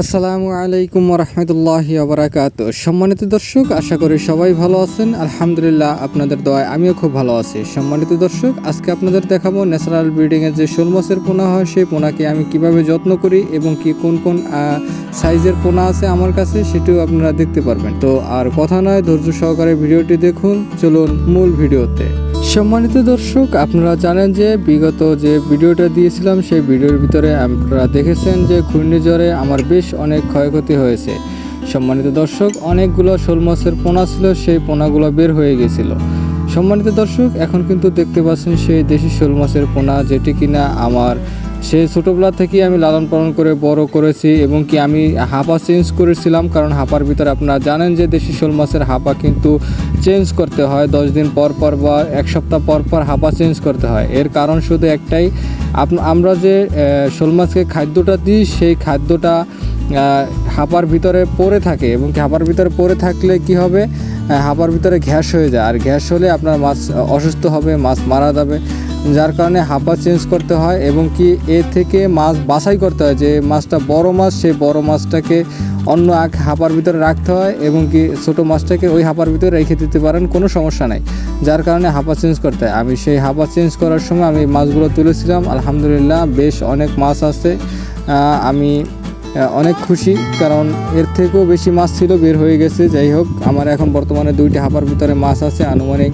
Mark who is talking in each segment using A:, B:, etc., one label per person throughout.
A: আসসালামু আলাইকুম রহমতুল্লাহ আবরাকাত সম্মানিত দর্শক, আশা করি সবাই ভালো আছেন। আলহামদুলিল্লাহ আপনাদের দোয়ায় আমিও খুব ভালো আছি। সম্মানিত দর্শক, আজকে আপনাদের দেখাবো ন্যাচারাল ব্রিডিংয়ের যে শোল মাছের পোনা হয়, সেই পোনাকে আমি কীভাবে যত্ন করি এবং কি কোন কোন সাইজের পোনা আছে আমার কাছে সেটিও আপনারা দেখতে পারবেন। তো আর কথা নয়, ধৈর্য সহকারে ভিডিওটি দেখুন। চলুন মূল ভিডিওতে। সম্মানিত দর্শক, আপনারা জানেন যে বিগত যে ভিডিওটা দিয়েছিলাম, সেই ভিডিওর ভিতরে আপনারা দেখেছেন যে ঘূর্ণিঝড়ে আমার বেশ অনেক ক্ষয়ক্ষতি হয়েছে। সম্মানিত দর্শক, অনেকগুলো শোল মাছের পোনা ছিল, সেই পোনাগুলো বের হয়ে গেছিল। সম্মানিত দর্শক, এখন কিন্তু দেখতে পাচ্ছেন সেই দেশি শোল মাছের পোনা, যেটি কিনা আমার সেই ছোটোবেলা থেকেই আমি লালন পালন করে বড় করেছি এবং কি আমি হাপা চেঞ্জ করেছিলাম, কারণ হাপার ভিতরে আপনারা জানেন যে দেশি শোল মাছের হাপা কিন্তু চেঞ্জ করতে হয়। দশ দিন পর পর বা এক সপ্তাহ পর পর হাপা চেঞ্জ করতে হয়। এর কারণ শুধু একটাই আমরা যে শোল মাছকে খাদ্যটা দিই, সেই খাদ্যটা হাপার ভিতরে পড়ে থাকে এবং কি হাপার ভিতরে পড়ে থাকলে কি হবে? হাপার ভিতরে গ্যাস হয়ে যায়। আর গ্যাস হলে আপনার মাছ অসুস্থ হবে, মাছ মারা যাবে। যার কারণে হাপা চেঞ্জ করতে হয় এবং কি এ থেকে মাছ বাছাই করতে হয়। যে মাছটা বড় মাছ, সেই বড় মাছটাকে অন্য এক হাপার ভিতরে রাখতে হয় এবং কি ছোট মাছটাকে ওই হাপার ভিতরে রেখে দিতে পারেন, কোনো সমস্যা নাই। যার কারণে হাপা চেঞ্জ করতে হয়। আমি সেই হাপা চেঞ্জ করার সময় আমি মাছগুলো তুলেছিলাম। আলহামদুলিল্লাহ, বেশ অনেক মাছ আছে। আমি অনেক খুশি, কারণ এর থেকেও বেশি মাছ ছিল, বের হয়ে গেছে। যাই হোক, আমার এখন বর্তমানে দুইটি হাপার ভিতরে মাছ আছে। আনুমানিক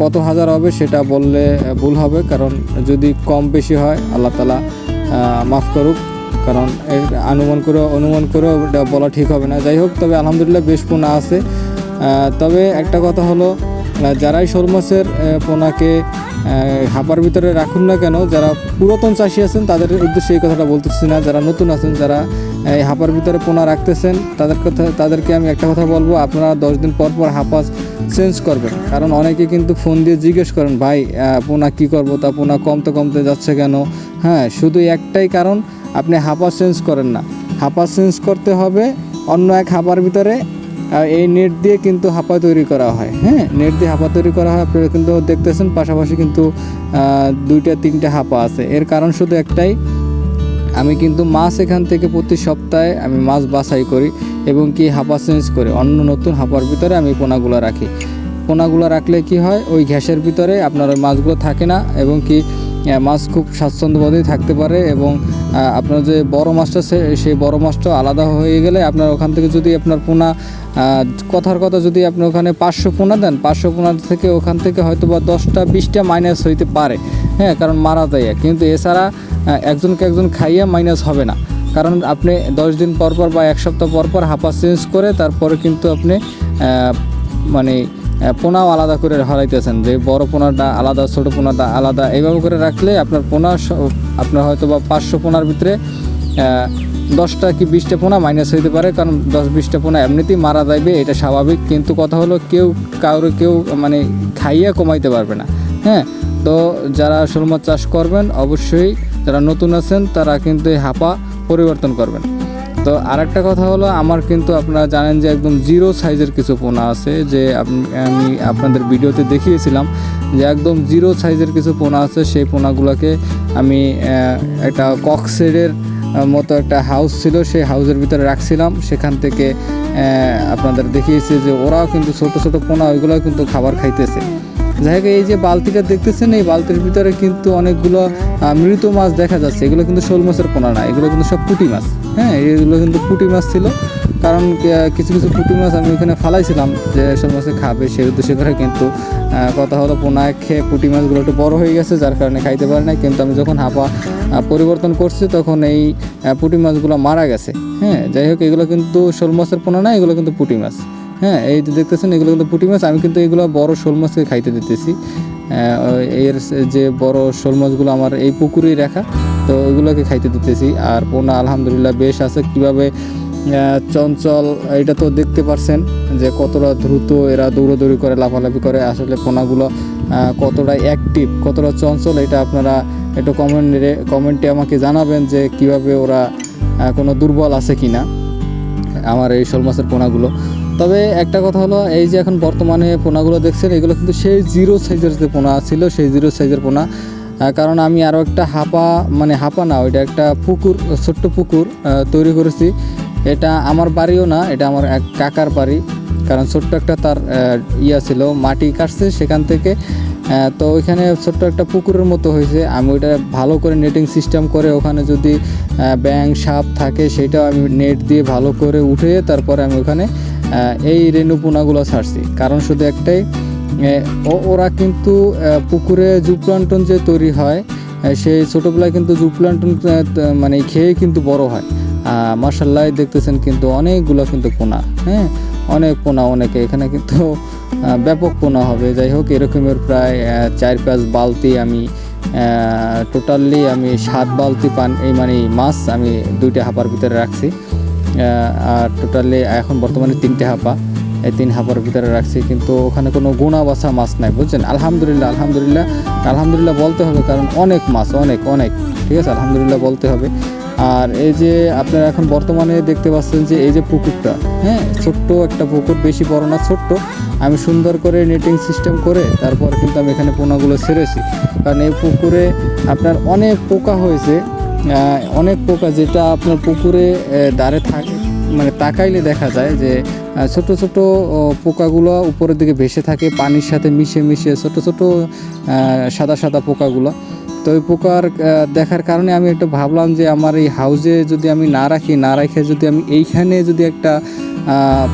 A: কত হাজার হবে সেটা বললে ভুল হবে, কারণ যদি কম বেশি হয়, আল্লাহ তালা মাফ করুক। কারণ এর অনুমান করে অনুমান করেও ওটা বলা ঠিক হবে না। যাই হোক, তবে আলহামদুলিল্লাহ বেশ পোনা আছে। তবে একটা কথা হলো যারাই শোল মাছের পোনাকে হাপার ভিতরে রাখুন না কেন, যারা পুরাতন চাষি আছেন, তাদের উদ্দেশ্যে এই কথাটা বলতেছি না। যারা নতুন আছেন, যারা এই হাপার ভিতরে পোনা রাখতেছেন, তাদের কথা, তাদেরকে আমি একটা কথা বলব, আপনারা দশ দিন পর পর হাপা চেঞ্জ করবেন। কারণ অনেকে কিন্তু ফোন দিয়ে জিজ্ঞেস করেন, ভাই পোনা কি করব? তা পোনা কমতে কমতে যাচ্ছে কেন? হ্যাঁ শুধু একটাই কারণ, আপনি হাপা চেঞ্জ করেন না। হাপা চেঞ্জ করতে হবে অন্য এক হাপার ভিতরে এই নেট দিয়ে কিন্তু হাপা তৈরি করা হয় হ্যাঁ? নেট দিয়ে হাপা তৈরি করা হয়, আপনারা কিন্তু দেখতেছেন, পাশাপাশি কিন্তু দুইটা, তিনটা হাপা আছে। এর কারণ শুধু একটাই, আমি কিন্তু মাছ এখান থেকে প্রতি সপ্তাহে আমি মাছ বাছাই করি এবং কি হাপা চেঞ্জ করে। অন্য নতুন হাপার ভিতরে আমি পোনাগুলো রাখি। পোনাগুলো রাখলে কি হয়? ওই ঘ্যাসের ভিতরে আপনার ওই মাছগুলো থাকে না এবং কি মাছ খুব স্বাচ্ছন্দ্যবোধেই থাকতে পারে এবং আপনার যে বড় মাছটা সেই বড় মাছটা আলাদা হয়ে গেলে আপনার ওখান থেকে যদি আপনার পোনা কথার কথা যদি আপনি ওখানে পাঁচশো পোনা দেন, পাঁচশো পোনা থেকে ওখান থেকে হয়তো বা দশটা, বিশটা মাইনাস হইতে পারে। হ্যাঁ কারণ মারা যায় কিন্তু এছাড়া একজনকে একজন খাইয়ে মাইনাস হবে না। কারণ আপনি দশ দিন পর পর বা এক সপ্তাহ পর পর হাপা চেঞ্জ করে তারপরে কিন্তু আপনি মানে পোনাও আলাদা করে হারাইতেছেন। যে বড় পোনাটা আলাদা, ছোট পোনাটা আলাদা, এইভাবে করে রাখলে আপনার পোনা আপনার হয়তো বা পাঁচশো পোনার ভিতরে দশটা কি বিশটা পোনা মাইনাস হইতে পারে, কারণ দশ বিশটা পোনা এমনিতেই মারা যাইবে, এটা স্বাভাবিক। কিন্তু কথা হলো কেউ কারও কেউ মানে খাইয়ে কমাইতে পারবে না। হ্যাঁ তো যারা শোল মাছ চাষ করবেন, অবশ্যই যারা নতুন আছেন, তারা কিন্তু এই হাঁপা পরিবর্তন করবেন। তো আর একটা কথা হলো, আমার কিন্তু আপনারা জানেন যে একদম জিরো সাইজের কিছু পোনা আছে, যে আমি আপনাদের ভিডিওতে দেখিয়েছিলাম যে একদম জিরো সাইজের কিছু পোনা আছে, সেই পোনাগুলোকে আমি একটা কক্সেডের মতো একটা হাউস ছিল, সেই হাউসের ভিতরে রাখছিলাম। সেখান থেকে আপনাদের দেখিয়েছি যে ওরাও কিন্তু ছোট ছোট পোনা ওইগুলো কিন্তু খাবার খাইতেছে। যাই হোক, এই যে বালতিটা দেখতেছেন, এই বালতির ভিতরে কিন্তু অনেকগুলো মৃত মাছ দেখা যাচ্ছে। এগুলো কিন্তু শোল মাছের পোনা না, এগুলো কিন্তু সব পুঁটি মাছ। হ্যাঁ এগুলো কিন্তু পুঁটি মাছ ছিল। কারণ কিছু কিছু পুঁটি মাছ আমি ওখানে ফালাইছিলাম যে শোল মাছে খাবে, সেই উদ্দেশ্যে করে কিন্তু কথা হলো পোনা খেয়ে পুঁটি মাছগুলো একটু বড় হয়ে গেছে, যার কারণে খাইতে পারে না কিন্তু আমি যখন হাপা পরিবর্তন করছি, তখন এই পুঁটি মাছগুলো মারা গেছে। হ্যাঁ যাই হোক, এগুলো কিন্তু শোল মাছের পোনা না, এগুলো কিন্তু পুঁটি মাছ। হ্যাঁ এই যে দেখতেছেন, এগুলো কিন্তু পুঁটি মাছ। আমি কিন্তু এগুলো বড় শোল মাছকে খাইতে দিতেছি। এর যে বড় শোল মাছগুলো আমার এই পুকুরেই রাখা, তো ওইগুলোকে খাইতে দিতেছি। আর পোনা, আলহামদুলিল্লাহ, বেশ আছে। কীভাবে চঞ্চল, এটা তো দেখতে পারছেন যে কতটা দ্রুত এরা দৌড়াদৌড়ি করে, লাফালাফি করে। আসলে পোনাগুলো কতটা অ্যাক্টিভ কতটা চঞ্চল, এটা আপনারা একটু কমেন্টে কমেন্টে আমাকে জানাবেন যে কীভাবে ওরা কোনো দুর্বল আছে কি না আমার এই শোল মাছের পোনাগুলো। তবে একটা কথা হলো, এই যে এখন বর্তমানে পোনাগুলো দেখছেন, এগুলো কিন্তু সেই জিরো সাইজের যে পোনা ছিল, সেই জিরো সাইজের পোনা। কারণ আমি আরও একটা হাপা মানে হাপা না, ওইটা একটা পুকুর, ছোট্ট পুকুর তৈরি করেছি। এটা আমার বাড়িও না, এটা আমার এক কাকার বাড়ি। কারণ ছোট্ট একটা তার ইয়া ছিল, মাটি কাটছে সেখান থেকে। তো ওইখানে ছোট্ট একটা পুকুরের মতো হয়েছে। আমি ওইটা ভালো করে নেটিং সিস্টেম করে ওখানে যদি ব্যাং সাপ থাকে, সেটাও আমি নেট দিয়ে ভালো করে উঠে তারপরে আমি ওখানে এই রেণু পোনাগুলো ছাড়ছি। কারণ শুধু একটাই ওরা কিন্তু পুকুরে জুপ্লান্টন যে তৈরি হয় সেই ছোটোবেলায় কিন্তু জুপ্লান্টন মানে খেয়ে কিন্তু বড় হয়। মার্শাল্লাহ দেখতেছেন কিন্তু অনেকগুলো কিন্তু পোনা হ্যাঁ? অনেক পোনা, অনেকে। এখানে কিন্তু ব্যাপক পোনা হবে। যাই হোক, এরকমের প্রায় চার পাঁচ বালতি আমি টোটালি আমি সাত বালতি পান, এই মানে মাছ আমি দুইটা হাঁপার ভিতরে রাখছি। আর টোটালি এখন বর্তমানে তিনটে হাঁপা। এই তিন হাঁপার ভিতরে রাখছি, কিন্তু ওখানে কোনো গুণা বাছা মাছ নাই, বুঝছেন? আলহামদুলিল্লাহ আলহামদুলিল্লাহ আলহামদুলিল্লাহ বলতে হবে, কারণ অনেক মাছ, অনেক অনেক, ঠিক আছে? আলহামদুলিল্লাহ বলতে হবে। আর এই যে আপনারা এখন বর্তমানে দেখতে পাচ্ছেন যে এই যে পুকুরটা হ্যাঁ ছোট্ট একটা পুকুর, বেশি বড় না, ছোট্ট। আমি সুন্দর করে নেটিং সিস্টেম করে তারপর কিন্তু আমি এখানে পোনাগুলো ছেড়েছি। কারণ এই পুকুরে আপনার অনেক পোকা হয়েছে অনেক পোকা যেটা আপনার পুকুরে দাঁড়ে থাকে মানে তাকাইলে দেখা যায় যে ছোটো ছোট পোকাগুলো উপরের দিকে ভেসে থাকে, পানির সাথে মিশে মিশে ছোট ছোট সাদা সাদা পোকাগুলো। তো ওই পোকার দেখার কারণে আমি একটু ভাবলাম যে, আমার এই হাউজে যদি আমি না রাখি, না রাখে যদি আমি এইখানে যদি একটা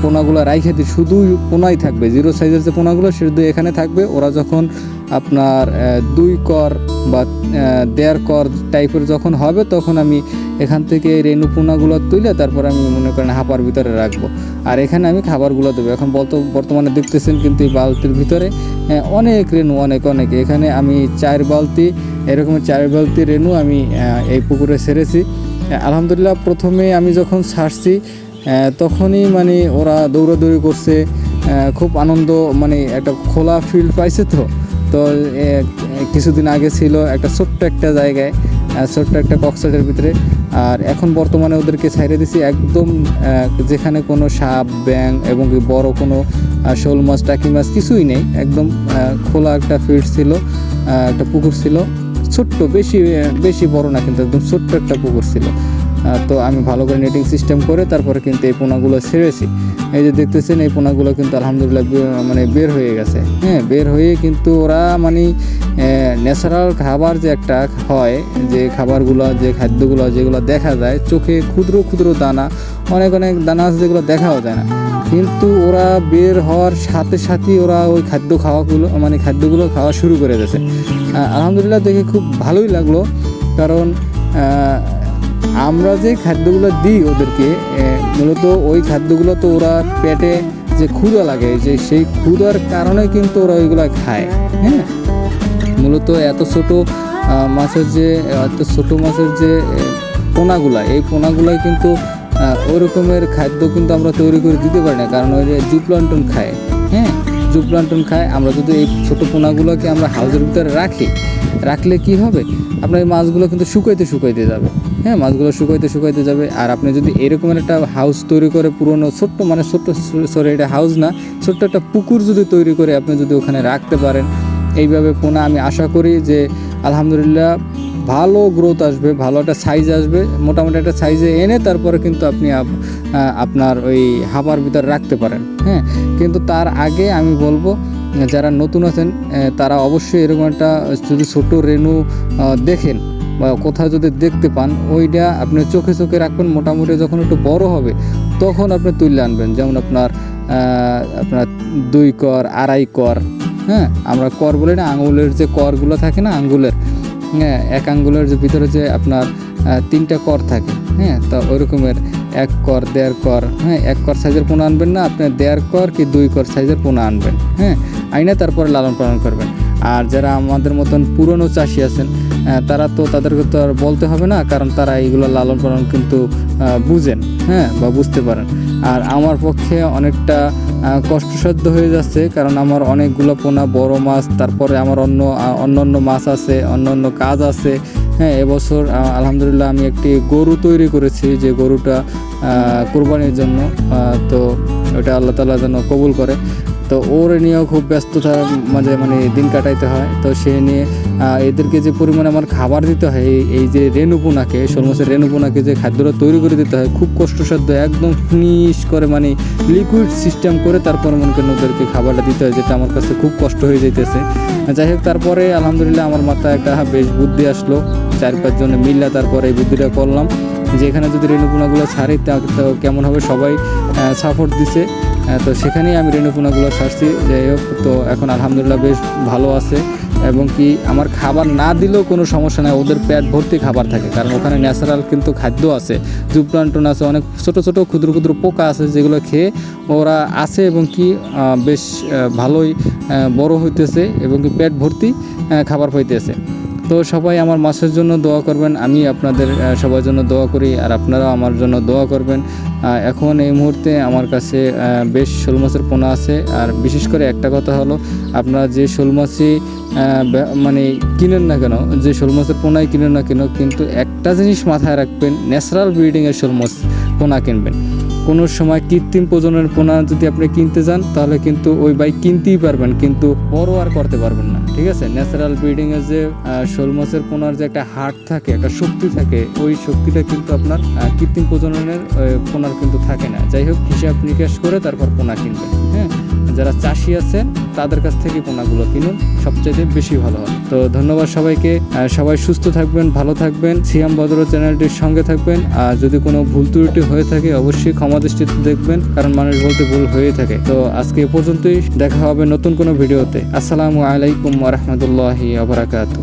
A: পোনাগুলো রাইখে দিই। শুধু পোনাই থাকবে, জিরো সাইজের যে পোনাগুলো শুধু এখানে থাকবে। ওরা যখন আপনার দুই কর বা দেড় কর টাইপের যখন হবে, তখন আমি এখান থেকে রেণু পোনাগুলো তুলে তারপর আমি মনে করেন হাঁপার ভিতরে রাখব। আর এখানে আমি খাবারগুলো দেবো। এখন বলতো, বর্তমানে দেখতেছেন কিন্তু এই বালতির ভিতরে অনেক রেণু, অনেক অনেক। এখানে আমি চার বালতি, এরকম চার বালতি রেণু আমি এই পুকুরে সেরেছি আলহামদুলিল্লাহ প্রথমে আমি যখন ছাড়ছি তখনই মানে ওরা দৌড়াদৌড়ি করছে খুব আনন্দ মানে একটা খোলা ফিল্ড পাইছে তো। তো কিছুদিন আগে ছিল একটা ছোট্ট একটা জায়গায় ছোট্ট একটা কক্সেটের ভিতরে। আর এখন বর্তমানে ওদেরকে ছাইড়ে দিছি একদম যেখানে কোনো সাপ ব্যাং এবং বড় কোনো শোল মাছ, টাকি মাছ কিছুই নেই। একদম খোলা একটা ফিল্ড ছিল একটা পুকুর ছিল। ছোট্ট, বেশি বেশি বড় না কিন্তু একদম ছোট্ট একটা পুকুর ছিল। তো আমি ভালো করে নেটিং সিস্টেম করে তারপরে কিন্তু এই পোনাগুলো ছেড়েছি। এই যে দেখতেছেন, এই পোনাগুলো কিন্তু আলহামদুলিল্লাহ মানে বের হয়ে গেছে। হ্যাঁ বের হয়ে কিন্তু ওরা মানে ন্যাচারাল খাবার যে একটা হয়, যে খাবারগুলো, যে খাদ্যগুলো, যেগুলো দেখা যায়, চোখে ক্ষুদ্র ক্ষুদ্র দানা, অনেক অনেক দানা আছে যেগুলো দেখাও যায় না। কিন্তু ওরা বের হওয়ার সাথে সাথেই ওরা ওই খাদ্য খাওয়াগুলো মানে খাদ্যগুলো খাওয়া শুরু করে দিয়েছে। আলহামদুলিল্লাহ দেখে খুব ভালোই লাগল। কারণ আমরা যে খাদ্যগুলো দিই ওদেরকে মূলত ওই খাদ্যগুলো তো ওরা পেটে যে ক্ষুধা লাগে, যে সেই ক্ষুধার কারণে কিন্তু ওরা ওইগুলো খায় হ্যাঁ? মূলত এত ছোট মাছের যে, এত ছোট মাছের যে পোনাগুলা, এই পোনাগুলাই কিন্তু ওই রকমের খাদ্য কিন্তু আমরা তৈরি করে দিতে পারি না, কারণ ওই যে জুপ্লান্টন খায় হ্যাঁ? জুপ্লান্টন খায়, আমরা যদি এই ছোট পোনাগুলোকে আমরা হাউসের ভিতরে রাখি, রাখলে কি হবে? আপনার এই মাছগুলো কিন্তু শুকাইতে শুকাইতে যাবে। হ্যাঁ মাছগুলো শুকাইতে শুকাইতে যাবে। আর আপনি যদি এরকমের একটা হাউস তৈরি করে, পুরনো ছোট্ট মানে ছোট্ট সরি এটা হাউস না, ছোট্ট একটা পুকুর যদি তৈরি করে আপনি যদি ওখানে রাখতে পারেন, এইভাবে পোনা, আমি আশা করি যে আলহামদুলিল্লাহ ভালো গ্রোথ আসবে, ভালো একটা সাইজ আসবে, মোটামুটি একটা সাইজে এনে তারপরে কিন্তু আপনি আপনার ওই হাবার ভিতরে রাখতে পারেন হ্যাঁ। কিন্তু তার আগে আমি বলব, যারা নতুন আছেন তারা অবশ্যই এরকম একটা যদি ছোট রেণু দেখেন বা কোথাও যদি দেখতে পান, ওইটা আপনি চোখে চোখে রাখবেন। মোটামুটি যখন একটু বড় হবে, তখন আপনি তুলে আনবেন। যেমন আপনার আপনার দুই কর, আড়াই কর হ্যাঁ? আমরা কর বলি না, আঙুলের যে করগুলো থাকে না আঙ্গুলের হ্যাঁ? এক আঙ্গুলের যে ভিতরে যে আপনার তিনটা কর থাকে হ্যাঁ? তো ওই রকমের এক কর, দেড় কর হ্যাঁ? এক কর সাইজের পোনা আনবেন না, আপনি দেড় কর কি দুই কর সাইজের পোনা আনবেন হ্যাঁ? আইনে তারপরে লালন পালন করবেন। আর যারা আমাদের মতন পুরনো চাষি আছেন তারা তো তাদেরকে তো আর বলতে হবে না কারণ তারা এইগুলো লালন পালন কিন্তু বুঝেন হ্যাঁ বা বুঝতে পারেন। আর আমার পক্ষে অনেকটা কষ্টসাধ্য হয়ে যাচ্ছে কারণ আমার অনেকগুলো পোনা বড় মাছ তারপরে আমার অন্য আহ, অন্য অন্য মাছ আছে অন্য অন্য কাজ আছে হ্যাঁ এবছর আলহামদুলিল্লাহ আমি একটি গরু তৈরি করেছি যে গরুটা কোরবানির জন্য তো ওটা আল্লাহ তালা যেন কবুল করে। তো ওর নিয়েও খুব ব্যস্ততার মাঝে মানে দিন কাটাইতে হয়। তো সে নিয়ে এদেরকে যে পরিমাণে আমার খাবার দিতে হয়, এই- যে রেণুপোনাকে শোল রেণুপোনাকে যে খাদ্যটা তৈরি করে দিতে হয়, খুব কষ্টসাধ্য, একদম ফিনিশ করে মানে লিকুইড সিস্টেম করে তারপর মনে করেন ওদেরকে খাবারটা দিতে হয়, যেটা আমার কাছে খুব কষ্ট হয়ে যাইতেছে। যাই হোক, তারপরে আলহামদুলিল্লাহ আমার মাথায় একটা বেশ বুদ্ধি আসলো। চার পাঁচজনে মিললে তারপরে এই বুদ্ধিটা করলাম। যে এখানে যদি রেণুপোনাগুলো ছাড়ি, তা কেমন হবে সবাই সাপোর্ট দিছে। তো সেখানেই আমি রেণুপোনাগুলো ছাড়ছি। যাই হোক, তো এখন আলহামদুলিল্লাহ বেশ ভালো আছে। এবং কি আমার খাবার না দিলেও কোনো সমস্যা নেই, ওদের পেট ভর্তি খাবার থাকে। কারণ ওখানে ন্যাচারাল কিন্তু খাদ্য আছে। জুপ্লান্টন আছে, অনেক ছোট ছোট, ক্ষুদ্র ক্ষুদ্র পোকা আছে যেগুলো খেয়ে ওরা আছে এবং কি বেশ ভালোই বড় হইতেছে এবং কি পেট ভর্তি খাবার পাইতেছে। তো সবাই আমার মাছের জন্য দোয়া করবেন, আমি আপনাদের সবার জন্য দোয়া করি আর আপনারাও আমার জন্য দোয়া করবেন। এখন এই মুহূর্তে আমার কাছে বেশ শোল মাছের পোনা আছে আর বিশেষ করে একটা কথা হলো, আপনারা যে শোল মাছই মানে কিনেন না কেন, যে শোল মাছের পোনাই কিনেন না কেন, কিন্তু একটা জিনিস মাথায় রাখবেন, ন্যাচারাল ব্রিডিংয়ের শোল মাছ পোনা কিনবেন। কোনো সময় কৃত্রিম প্রজননের পোনা যদি আপনি কিনতে যান, তাহলে কিন্তু ওই বাইক কিনতেই পারবেন, কিন্তু বড় আর করতে পারবেন না, ঠিক আছে? ন্যাচারাল ব্রিডিং এর যে শোল মাছের পোনার যে একটা হাট থাকে, একটা শক্তি থাকে, ওই শক্তিটা কিন্তু আপনার কৃত্রিম প্রজননের পোনার কিন্তু থাকে না। যাই হোক, হিসাব নিকাশ করে তারপর পোনা কিনবেন হ্যাঁ? যারা চাষি আছে তাদের কাছ থেকে পোনাগুলো কিনুন, সবচাইতে বেশি ভালো হয়। তো ধন্যবাদ সবাইকে সবাই সুস্থ থাকবেন, ভালো থাকবেন। সিয়াম বদর চ্যানেলটির সঙ্গে থাকবেন। আর যদি কোনো ভুল ত্রুটি হয়ে থাকে, অবশ্যই ক্ষমা দৃষ্টিতে দেখবেন, কারণ মানুষ বলতে ভুল হয়ে থাকে। তো আজকে এ পর্যন্তই, দেখা হবে নতুন কোনো ভিডিওতে। আসসালামু আলাইকুম রহমতুল্লাহি আবরাকাতু